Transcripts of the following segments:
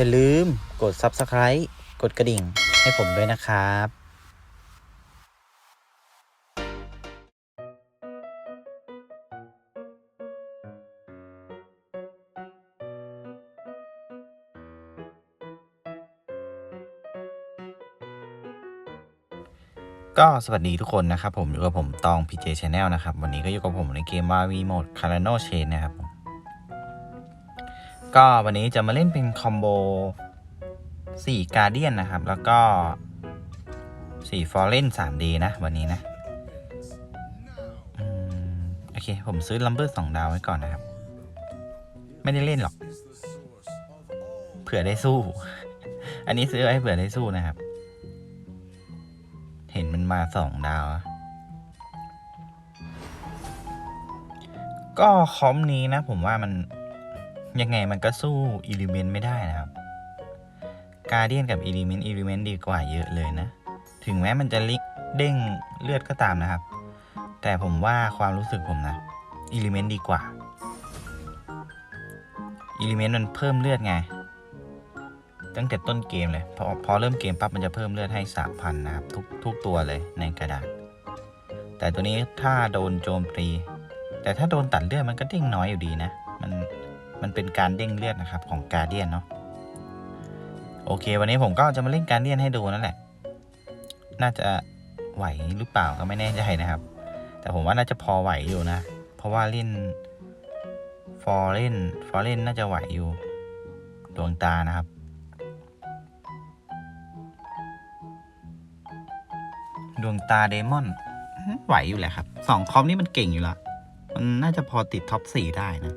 อย่าลืมกด Subscribe กดกระดิ่งให้ผมด้วยนะครับก็สวัสดีทุกคนนะครับผมอยู่กับผมตอง PJ Channel นะครับ วันนี้ก็อยู่กับผมในเกม w า v ีโหมด Cardano Chain นะครับผม ก็วันนี้จะมาเล่นเป็นคอมโบ4 Guardian นะครับ แล้วก็4 Foreign 3D นะ วันนี้นะโอเค ผมซื้อลัมเบอร์2ดาวไว้ก่อนนะครับ ไม่ได้เล่นหรอก เผื่อได้สู้ อันนี้ซื้อไว้เผื่อได้สู้นะครับ เห็นมันมาสองดาวก็คอมนี้นะ ผมว่ามัน ยังไงมันก็สู้อิลิเมนต์ไม่ได้นะครับกาเดียนกับอิลิเมนต์อิลิเมนต์ดีกว่าเยอะเลยนะ ถึงแม้มันจะลิกเด้งเลือดก็ตามนะครับ แต่ผมว่าความรู้สึกผมนะอิลิเมนต์ดีกว่าอิลิเมนต์มันเพิ่มเลือดไง ตั้งแต่ต้นเกมเลย พอพอเริ่มเกมปั๊บมันจะเพิ่มเลือดให้สามพันนะครับ ทุกทุกตัวเลยในกระดาษ แต่ตัวนี้ถ้าโดนโจมตี แต่ถ้าโดนตัดเลือดมันก็เด้งน้อยอยู่ดีนะ มันเป็นการเด้งเลือดนะครับของการเดียนเนาะโอเค วันนี้ผมก็จะมาเล่นการเดียนให้ดูนั่นแหละ น่าจะไหวหรือเปล่าก็ไม่แน่ใจนะครับ แต่ผมว่าน่าจะพอไหวอยู่นะ เพราะว่าเล่นฟอร์เล่นฟอร์เล่นน่าจะไหวอยู่ดวงตานะครับดวงตาเดมอนไหวอยู่แหละครับสองคอมนี่มันเก่งอยู่ละมันน่าจะพอติดท็อปสี่ได้นะ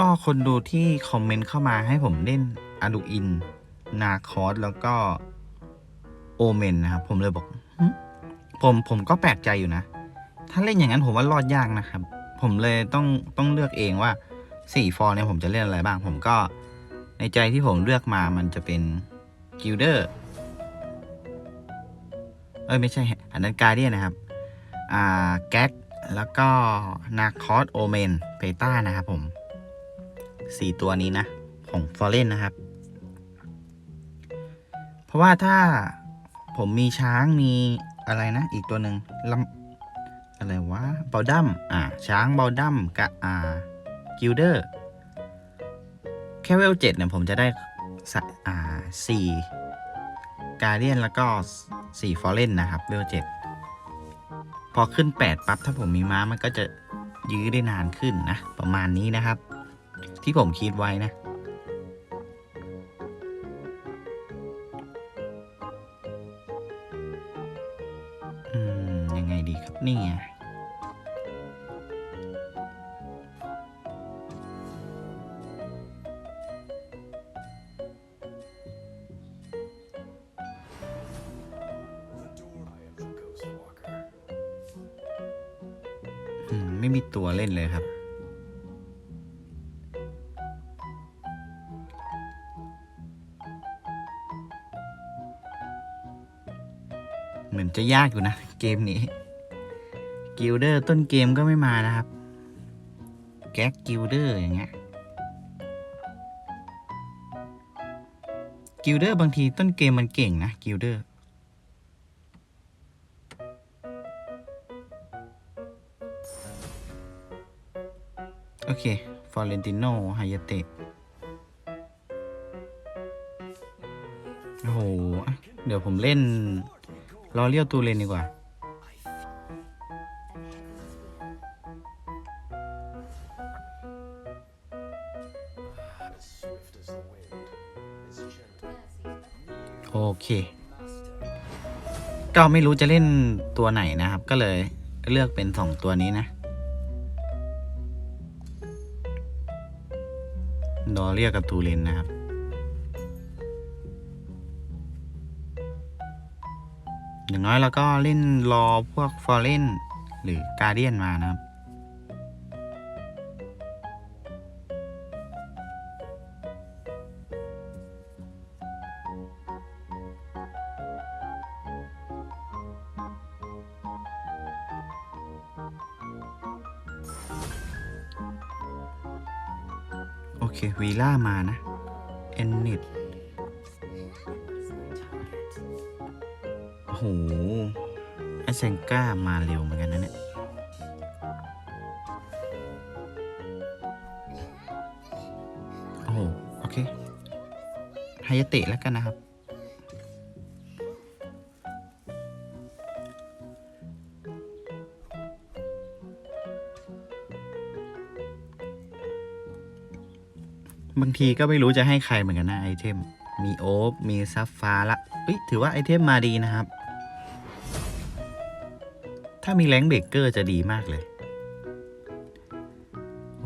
ก็คนดูที่คอมเมนต์เข้ามาให้ผมเล่นอาดูอิน นาคอสแล้วก็โอเมนนะครับ ผมเลยบอกผมผมก็แปลกใจอยู่นะ ถ้าเล่นอย่างนั้นผมว่ารอดยากนะครับ ผมเลยต้องต้องเลือกเองว่าสี่ฟอร์เนี่ยผมจะเล่นอะไรบ้าง ผมก็ในใจที่ผมเลือกมามันจะเป็นกิลเดอร์เอ้ยไม่ใช่อันนั้นการเดียนนะครับ อ่าแก๊กแล้วก็นาคอสโอเมนเปต้านะครับผม สี่ตัวนี้นะ ของฟอร์เรนนะครับ เพราะว่าถ้าผมมีช้างมีอะไรนะ อีกตัวหนึ่งลำอะไรวะเบลดัมอ่าช้างเบลดัมกับอ่ากิลเดอร์แค่เวลเจ็ดเนี่ยผมจะได้สะอ่าสี่การเดียนแล้วก็สี่ฟอร์เรนนะครับเวลเจ็ดพอขึ้นแปดปั๊บ ถ้าผมมีม้ามันก็จะยื้อได้นานขึ้นนะ ประมาณนี้นะครับ ที่ผมคิดไว้นะ ยากอยู่นะ เกมนี้ กิลเดอร์ต้นเกมก็ไม่มานะครับ แก๊กกิลเดอร์อย่างเงี้ย กิลเดอร์บางทีต้นเกมมันเก่งนะ กิลเดอร์โอเค ฟอร์เรนติโนไฮยาเตะโอ้โห เดี๋ยวผมเล่น รอเลี้ยวตูเลนดีกว่า โอเค ก็ไม่รู้จะเล่นตัวไหนนะครับ ก็เลยเลือกเป็นสองตัวนี้นะ ดอเรียกกับตูเลนนะครับ อย่างน้อยเราก็เล่นรอพวกฟอร์เรนหรือการเดียนมานะครับ แล้วกันนะครับ บางทีก็ไม่รู้จะให้ใครเหมือนกันนะไอเทม มีโอฟมีซัฟฟ้าละเอ้ยถือว่าไอเทมมาดีนะครับ ถ้ามีแรงเบรกเกอร์จะดีมากเลย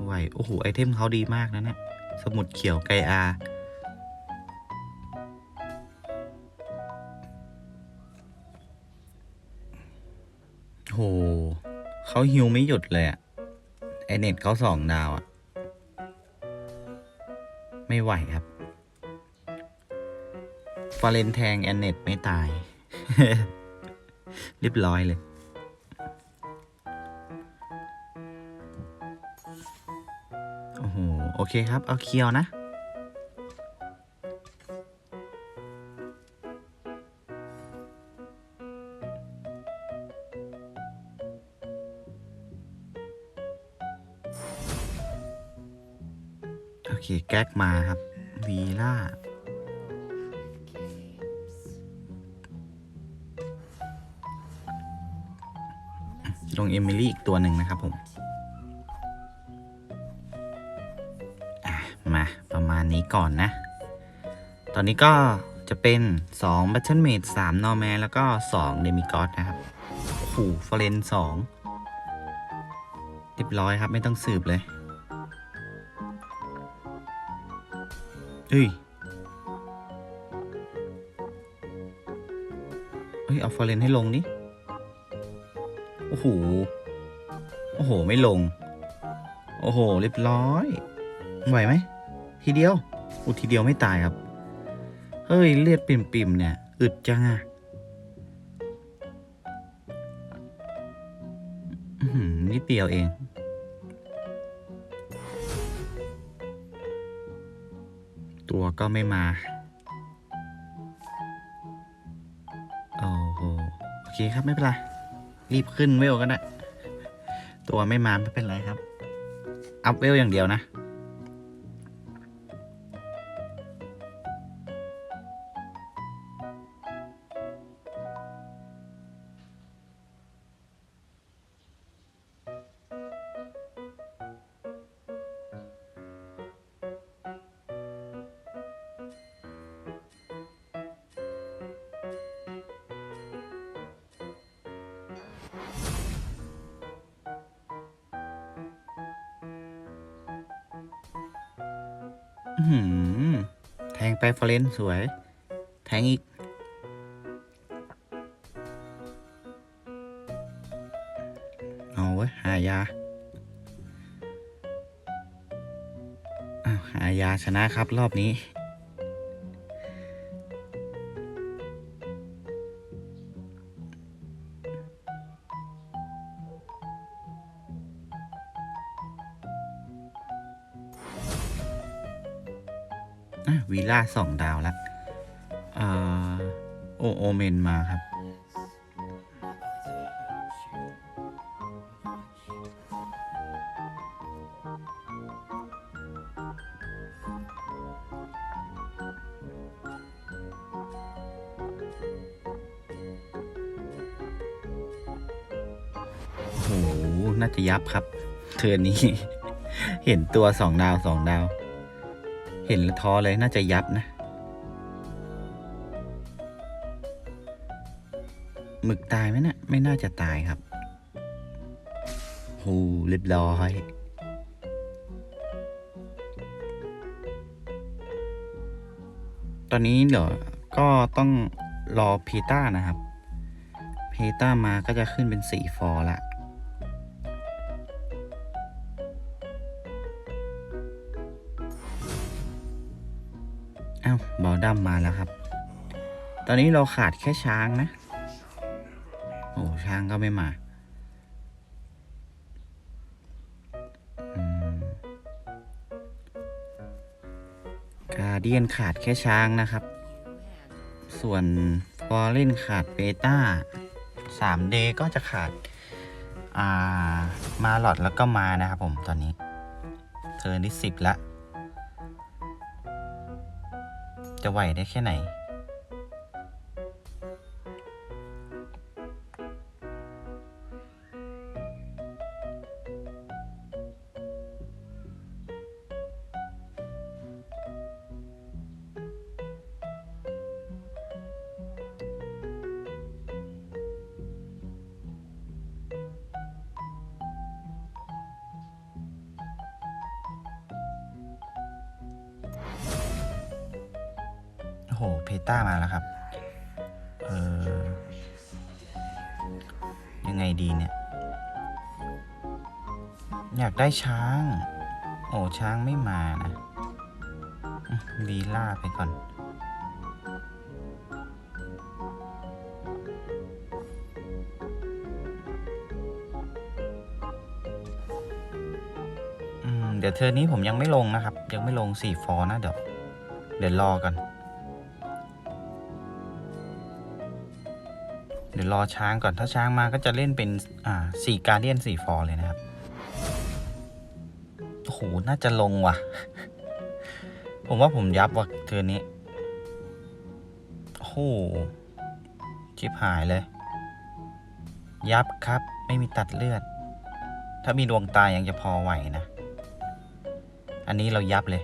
ไหวโอ้โห ไอเทมเขาดีมากนะเนี่ย สมุดเขียวไกอา เขาฮิวไม่หยุดเลยอะไอเน็ตเขาสองดาวอะไม่ไหวครับฟาเรนแทงแอนเน็ตไม่ตาย เรียบร้อยเลย โอ้โห โอเคครับ เอาเคียวนะ เค แก๊กมาครับ วีล่าลงเอมิลี่อีกตัวหนึ่งนะครับผมมาประมาณนี้ก่อนนะ ตอนนี้ก็จะเป็น2 Battle Mate 3 Norman แล้วก็2 Demigod นะครับโอ้โหฟอเรน2เรียบร้อยครับไม่ต้องสืบเลย เฮ้ยเฮ้ย เอาฟอร์เรนให้ลงนี่โอ้โห โอ้โห ไม่ลง โอ้โห เรียบร้อย ไหวไหม ทีเดียว อุยทีเดียวไม่ตายครับ เฮ้ย เลือดปิ่มๆเนี่ย อึดจังอะนิดเดียวเอง ก็ไม่มา โอ้โห โอเคครับไม่เป็นไร รีบขึ้นเวลกันนะตัวไม่มาไม่เป็นไรครับ อัพเวลอย่างเดียวนะ แทงไปฟอเรนสวย แทงอีก เอาไว้หายาอ้าวหายาชนะครับรอบนี้ ล่าสองดาวแล้วโอโอเมนมาครับ โอ้โห น่าจะยับครับ เทือนี้ เห็นตัวสองดาวสองดาว เห็นแล้วท้อเลยน่าจะยับนะหมึกตายไหมเนะี่ยไม่น่าจะตายครับโหเรียบร้อยตอนนี้เดี๋ยวก็ต้องรอพีต้านะครับพีต้ามาก็จะขึ้นเป็นสีฟอร์ละ บอลดัมมาแล้วครับ ตอนนี้เราขาดแค่ช้างนะ โอ้ช้างก็ไม่มาอืมาเดียนขาดแค่ช้างนะครับ ส่วนฟอร์เรนขาดเบต้า 3D ก็จะขาดอ่ามาหลอดแล้วก็มานะครับผมตอนนี้เธอที่สิบละ จะไหวได้แค่ไหน ช้าง โอ้ช้างไม่มานะอืมลีล่าไปก่อน เดี๋ยวเทอร์นี้ผมยังไม่ลงนะครับ ยังไม่ลงสี่ฟอนะเดี๋ยว เดี๋ยวรอกัน เดี๋ยวรอช้างก่อนถ้าช้างมาก็จะเล่นเป็น อ่าสี่การเดียนสี่ฟอเลยนะครับ น่าจะลงว่ะ ผมว่าผมยับว่ะเทือนนี้ โอ้โหชิบหายเลย ยับครับ ไม่มีตัดเลือด ถ้ามีดวงตายังจะพอไหวนะ อันนี้เรายับเลย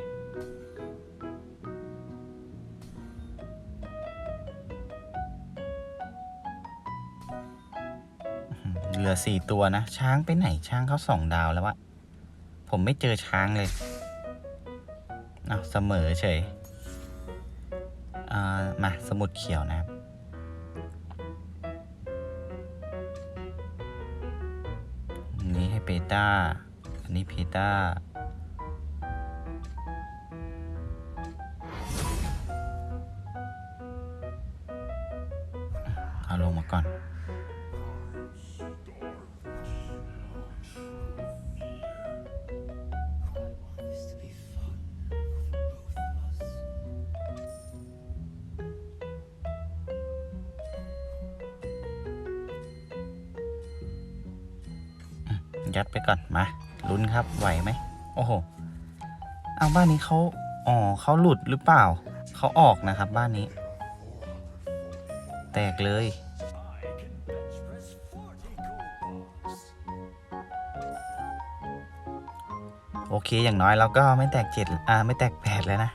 เหลือสี่ตัวนะ ช้างไปไหนช้างเขาสองดาวแล้ววะ ผมไม่เจอช้างเลยเอาเสมอเฉยอ่ามาสมุดเขียวนะครับ นี้ให้เปต้า อันนี้เพต้า บ้านนี้เขาอ๋อเขาหลุดหรือเปล่า เขาออกนะครับบ้านนี้ แตกเลย โอเคอย่างน้อยเราก็ไม่แตกเจ็ดอ่าไม่แตกแปดแล้วนะ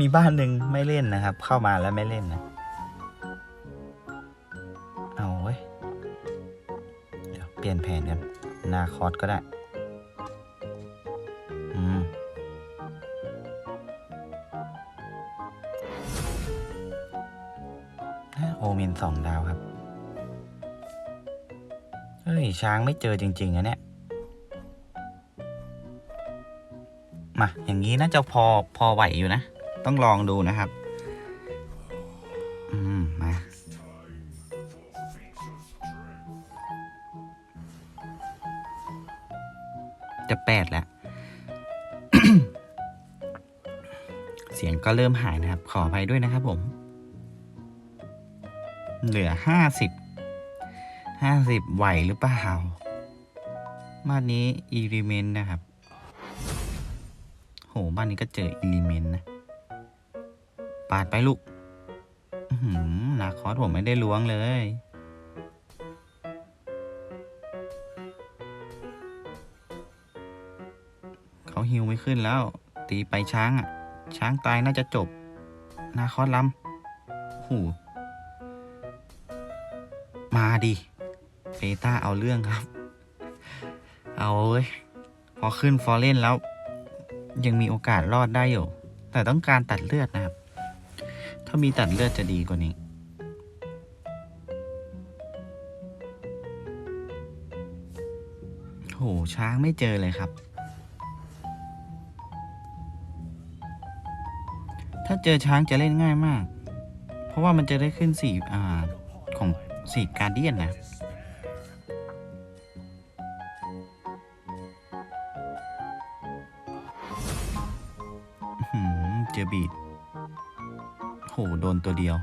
มีบ้านหนึ่งไม่เล่นนะครับ เข้ามาแล้วไม่เล่นนะเอาเว้ยเดี๋ยวเปลี่ยนแผนกันนาคอสก็ได้ สองดาวครับ เฮ้ย ช้างไม่เจอจริง ๆอะเนี่ย มา อย่างนี้น่าจะพอพอไหวอยู่นะ ต้องลองดูนะครับ อืม มา จะแปดแล้วเสียงก็เริ่มหายนะครับ ขออภัยด้วยนะครับผม เหลือห้าสิบห้าสิบไหวหรือเปล่า บ้านนี้อีริเมนต์นะครับ โห บ้านนี้ก็เจออีลิเมนต์นะ ปาดไปลูกหือนาคอสผมไม่ได้ล้วงเลย เขาฮิวไม่ขึ้นแล้ว ตีไปช้างอะ ช้างตายน่าจะจบ นาคอสลำโอ้โห มาดิเปต้าเอาเรื่องครับ เอาเว้ย พอขึ้นฟอร์เรนแล้ว ยังมีโอกาสรอดได้อยู่ แต่ต้องการตัดเลือดนะครับ ถ้ามีตัดเลือดจะดีกว่านี้โหช้างไม่เจอเลยครับ ถ้าเจอช้างจะเล่นง่ายมาก เพราะว่ามันจะได้ขึ้นสี่อ่า สี่การเดียนนะเจอบีดโห โดนตัวเดียว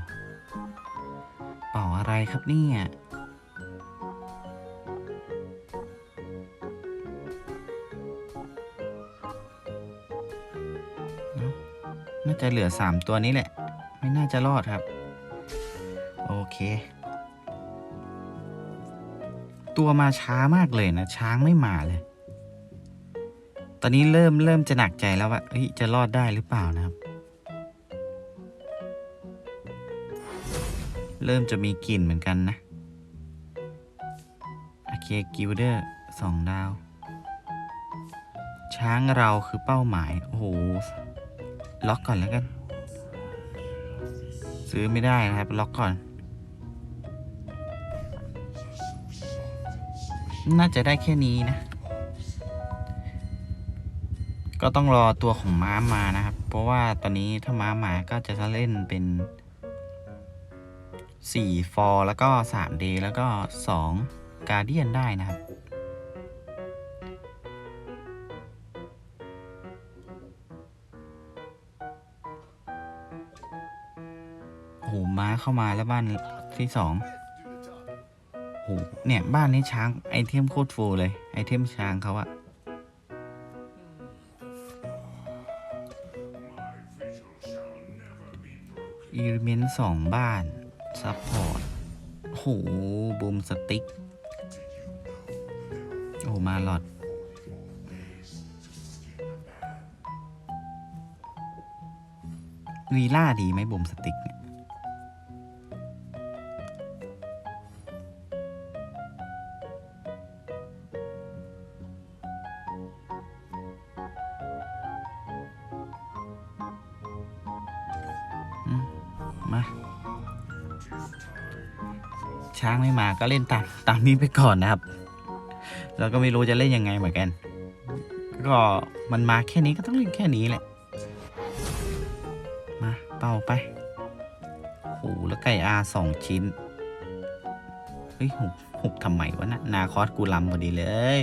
เป่าอะไรครับเนี่ยน่าจะเหลือสามตัวนี้แหละ ไม่น่าจะรอดครับ โอเค ตัวมาช้ามากเลยนะ ช้างไม่มาเลย ตอนนี้เริ่มเริ่มจะหนักใจแล้วว่าจะรอดได้หรือเปล่านะครับ เริ่มจะมีกลิ่นเหมือนกันนะโอเคกิลเดอร์สองดาว ช้างเราคือเป้าหมาย โอ้โห ล็อกก่อนแล้วกัน ซื้อไม่ได้นะครับ ล็อกก่อน น่าจะได้แค่นี้นะ ก็ต้องรอตัวของม้ามานะครับ เพราะว่าตอนนี้ถ้าม้ามาก็จะเล่นเป็น4ฟอร์แล้วก็3 day แล้วก็2การเดียนได้นะครับ โอ้โหม้าเข้ามาแล้วบ้านที่สอง เนี่ยบ้านนี้ช้างไอเทมโคตรฟูลเลย ไอเทมช้างเขาอะอีเมนต์สองบ้าน ซัพพอร์ตโหบูมสติ๊ก โอ้มาหลอดวีล่าดีไหมบูมสติ๊กเนี่ย ก็เล่นตามตามนี้ไปก่อนนะครับ แล้วก็ไม่รู้จะเล่นยังไงเหมือนกัน ก็มันมาแค่นี้ก็ต้องเล่นแค่นี้แหละ มาเป่าไปโอ้โหแล้วไก่อาสองชิ้น เฮ้ยหุบหุบทำไมวะนะนาคอสกูลำพอดีเลย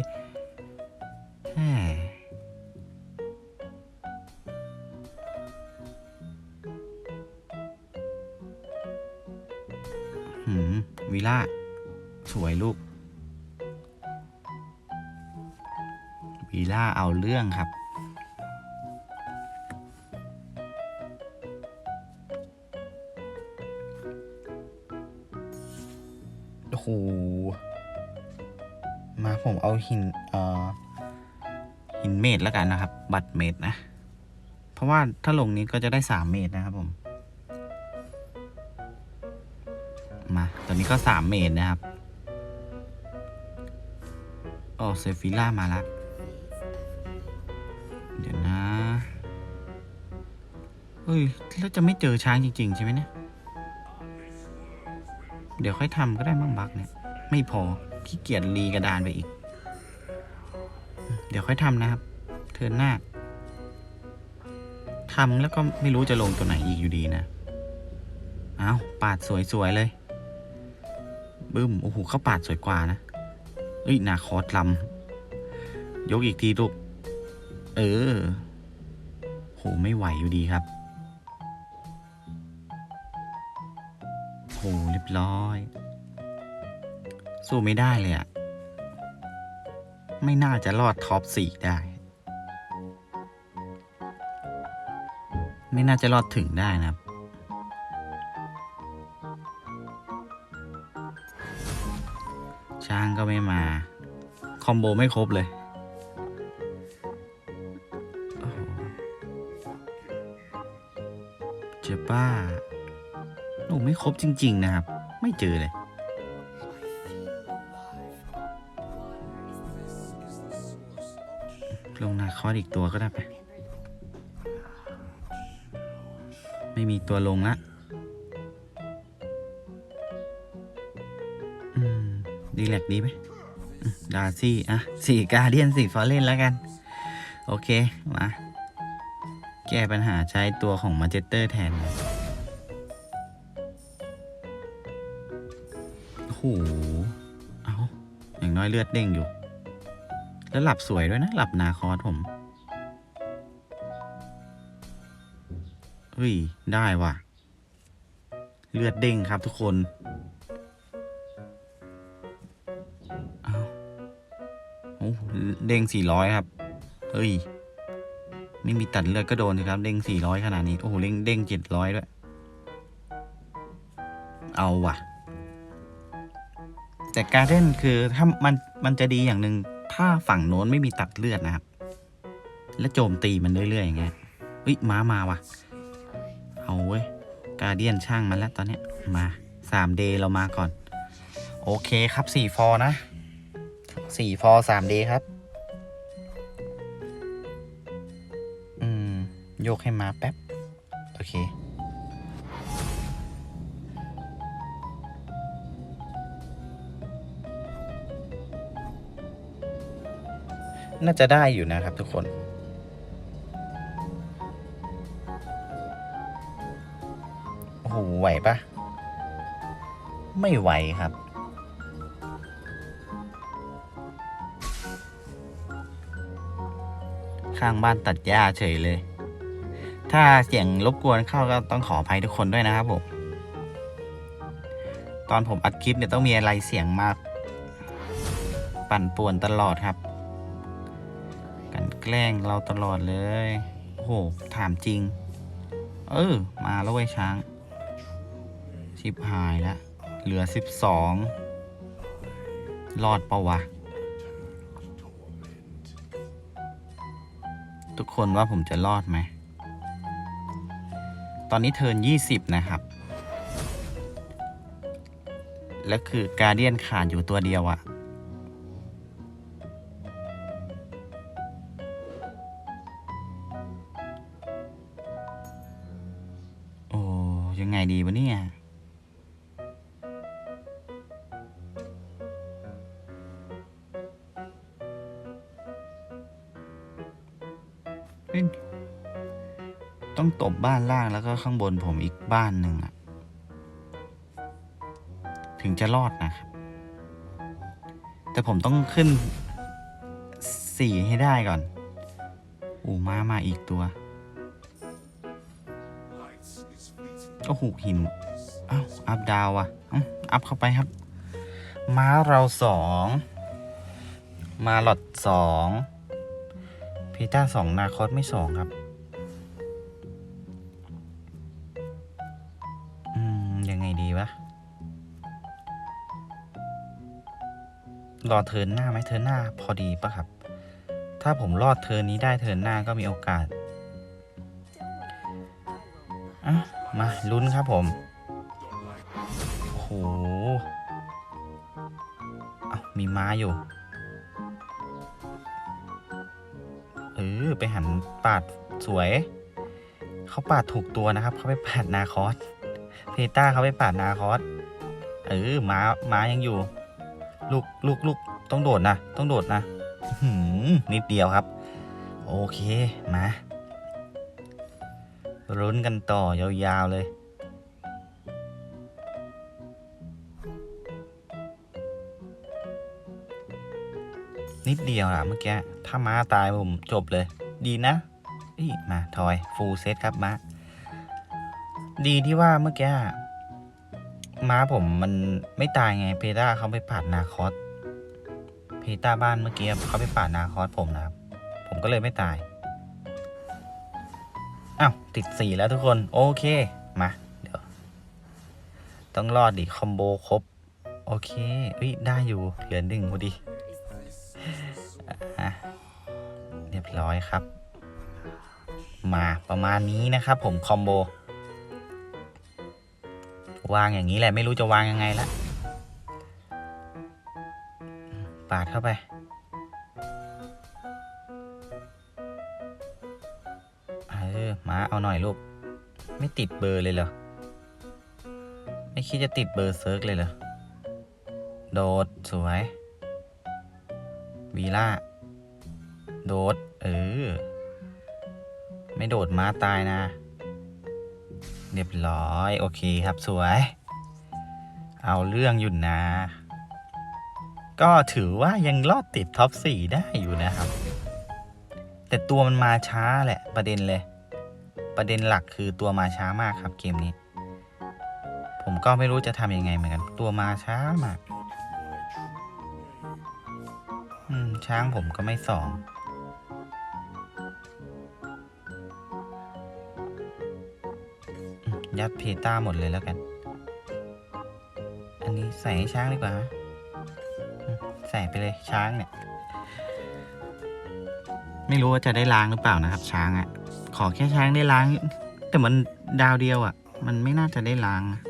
แหมวิล่า สวยลูกวีล่าเอาเรื่องครับ โอ้โห มาผมเอาหิน เอ่อ หินเมตรแล้วกันนะครับ บัตรเมตรนะ เพราะว่าถ้าลงนี้ก็จะได้สามเมตรนะครับผม มา ตอนนี้ก็สามเมตรนะครับ โอ้เซฟิล่ามาแล้วเดี๋ยวนะเฮ้ย แล้วจะไม่เจอช้างจริง ๆ ใช่ไหมเนี่ย เดี๋ยวค่อยทำก็ได้มั่งบักเนี่ย ไม่พอขี้เกียจรีกระดานไปอีก เดี๋ยวค่อยทำนะครับ เทินหน้าทำแล้วก็ไม่รู้จะลงตัวไหนอีกอยู่ดีนะ เอาปาดสวย ๆ เลย บึ้ม โอ้โหเขาปาดสวยกว่านะ เอ้ยนาคอสลำยกอีกทีลูก เออ โหไม่ไหวอยู่ดีครับ โหเรียบร้อย สู้ไม่ได้เลยอะไม่น่าจะรอดท็อปสี่ได้ ไม่น่าจะรอดถึงได้นะครับ ช้างก็ไม่มา คอมโบไม่ครบเลย เจอป้าโอ้ไม่ครบจริง ๆ นะครับ ไม่เจอเลย ลงนาคอสอีกตัวก็ได้ไป ไม่มีตัวลงละ แลกดีไหมดาซี่อะสี่กาเดียนสี่ฟอร์เรนแล้วกัน โอเค มา แก้ปัญหาใช้ตัวของมาเจเตอร์แทนโอ้โหเอาอย่างน้อยเลือดเด้งอยู่ แล้วหลับสวยด้วยนะ หลับนาคอสผมเฮ้ย ได้ว่ะ เลือดเด้งครับทุกคน เด้งสี่ร้อยครับ เฮ้ย ไม่มีตัดเลือดก็โดนสิครับ เด้งสี่ร้อยขนาดนี้ โอ้โห เด้งเด้งเจ็ดร้อยด้วย เอาว่ะ แต่การเล่นคือถ้ามันมันจะดีอย่างหนึ่งถ้าฝั่งโน้นไม่มีตัดเลือดนะครับ แล้วโจมตีมันเรื่อยๆอย่างเงี้ยเฮ้ยม้ามาว่ะ เอาเว้ย กาเดียนช่างมันแล้วตอนเนี้ย มาสามเดเรามาก่อน โอเคครับสี่ฟอนะสี่ฟอร์สามเดครับ โยกให้มาแป๊บ โอเค น่าจะได้อยู่นะครับทุกคนโอ้โหไหวปะไม่ไหวครับข้างบ้านตัดหญ้าเฉยเลย ถ้าเสียงรบกวนเข้าก็ต้องขออภัยทุกคนด้วยนะครับผมตอนผมอัดคลิปเนี่ยต้องมีอะไรเสียงมาก ปั่นป่วนตลอดครับ กันแกล้งเราตลอดเลยโอ้โหถามจริง เออ มาแล้วเว้ยช้าง ชิบหายแล้วเหลือสิบสองรอดปะวะ ทุกคนว่าผมจะรอดไหม ตอนนี้เทิร์น20 นะครับ และคือการเดียนขาดอยู่ตัวเดียวอะโบ้านล่างแล้วก็ข้างบนผมอีกบ้านหนึ่งอะถึงจะรอดนะครับ แต่ผมต้องขึ้นสี่ให้ได้ก่อน อูมามาอีกตัว โอ้โหหินอ้าวอัพดาวอะอัพเข้าไปครับ ม้าเราสองมาหลอดสองพีต้าสองนาคอสไม่สองครับ รอเทินหน้าไหมเทินหน้าพอดีปะครับ ถ้าผมรอดเทินนี้ได้เทินหน้าก็มีโอกาสอะมาลุ้นครับผมโอ้โหเอ้ามีม้าอยู่ เออ ไปหันปาดสวย เขาปาดถูกตัวนะครับ เขาไปปาดนาคอสเพต้าเขาไปปาดนาคอสเออม้าม้ายังอยู่ ลูกลูกลูกต้องโดดนะ ต้องโดดนะหือนิดเดียวครับ โอเค มารุ้นกันต่อยาวๆเลย นิดเดียวอะเมื่อกี้ ถ้าม้าตายผมจบเลย ดีนะอีมา ทอย ฟูลเซตครับมา ดีที่ว่าเมื่อกี้ ม้าผมมันไม่ตายไงเพต้าเขาไปปาดนาคอสเพต้าบ้านเมื่อกี้เขาไปปาดนาคอสผมนะครับ ผมก็เลยไม่ตายอ้าวติดสี่แล้วทุกคน โอเค มา เดี๋ยว ต้องรอดดิคอมโบครบ โอเคเอ้ยได้อยู่ เหลือหนึ่งพอดีเรียบร้อยครับ มาประมาณนี้นะครับผมคอมโบ วางอย่างนี้แหละ ไม่รู้จะวางยังไงละปาดเข้าไป เออมาเอาหน่อยลูก ไม่ติดเบอร์เลยเหรอ ไม่คิดจะติดเบอร์เซิร์กเลยเหรอ โดดสวย วีล่า โดด เออ ไม่โดดม้าตายนะ เรียบร้อย โอเคครับสวย เอาเรื่องอยู่นะ ก็ถือว่ายังรอดติดท็อป 4 ได้อยู่นะครับ แต่ตัวมันมาช้าแหละประเด็นเลย ประเด็นหลักคือตัวมาช้ามากครับเกมนี้ ผมก็ไม่รู้จะทำยังไงเหมือนกัน ตัวมาช้ามากอืมช้างผมก็ไม่สอง ยัดเพต้าหมดเลยแล้วกัน อันนี้ใส่ให้ช้างดีกว่าใส่ไปเลยช้างเนี่ย ไม่รู้ว่าจะได้ล้างหรือเปล่านะครับ ช้างอะ่ะ ขอแค่ช้างได้ล้าง แต่มันดาวเดียวอะ่ะ มันไม่น่าจะได้ล้างนะ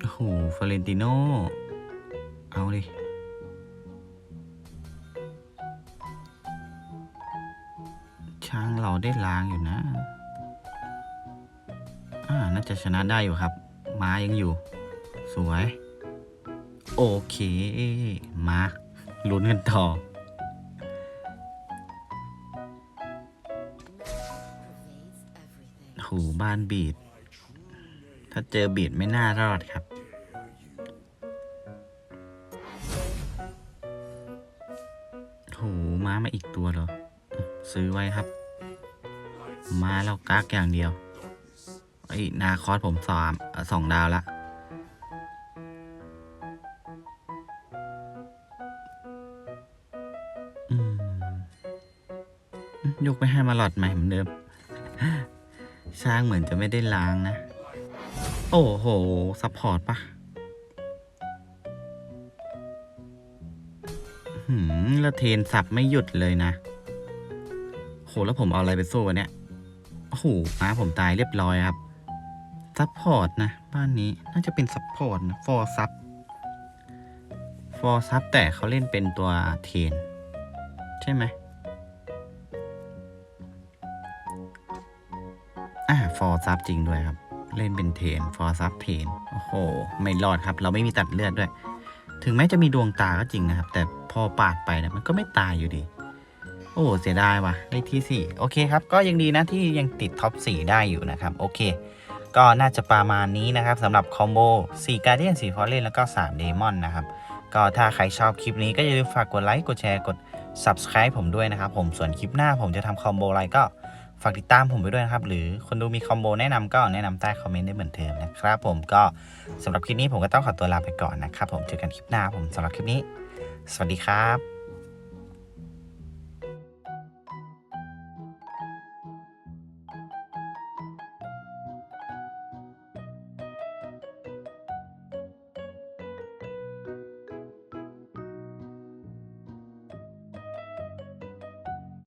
โอ้โหฟลเรนติโน ได้ล้างอยู่นะ อ่า น่าจะชนะได้อยู่ครับ ม้ายังอยู่ สวย โอเค มาลุ้นกันต่อโหบ้านบีด ถ้าเจอบีดไม่น่ารอดครับโหม้ามาอีกตัวเหรอ ซื้อไว้ครับ มาแล้วกักอย่างเดียวไอ้นาคอสผมสามสองดาวละยกไปให้มาหลอดใหม่เหมือนเดิม ช้างเหมือนจะไม่ได้ล้างนะ โอ้โห ซัพพอร์ตปะหืม แล้วเทรนสับไม่หยุดเลยนะ โห แล้วผมเอาอะไรไปสู้วะเนี่ย อ้โหม้าผมตายเรียบร้อยครับซัพพอร์ตนะ บ้านนี้น่าจะเป็นซัพพอร์ตนะฟอร์ซับฟอร์ซับแต่เขาเล่นเป็นตัวเทน ใช่ไหมอ่าฟอร์ซับจริงด้วยครับ เล่นเป็นเทนฟอร์ซับเทนโอ้โห ไม่รอดครับ เราไม่มีตัดเลือดด้วย ถึงแม้จะมีดวงตาก็จริงนะครับ แต่พอปาดไปนี่ยมันก็ไม่ตายอยู่ดี โอ้เสียดายว่ะได้ที่ 4 โอเคครับ ก็ยังดีนะที่ยังติดท็อป 4 ได้อยู่นะครับ โอเค ก็น่าจะประมาณนี้นะครับสำหรับคอมโบ4 Guardian 4 f o r e n แล้วก็ 3 Demon นะครับ ก็ถ้าใครชอบคลิปนี้ก็อย่าลืมฝากกดไลค์กดแชร์กด Subscribe ผมด้วยนะครับ ผมส่วนคลิปหน้าผมจะทำคอมโบอะไรก็ฝากติดตามผมไปด้วยนะครับ หรือคนดูมีคอมโบแนะนำก็แนะนำใต้คอมเมนต์ได้เหมือนเดิมนะครับผมก็สำหรับคลิปนี้ผมก็ต้องขอตัวลาไปก่อนนะครับผมเจอกันคลิปหน้าผมสำหรับคลิปนี้ สวัสดีครับ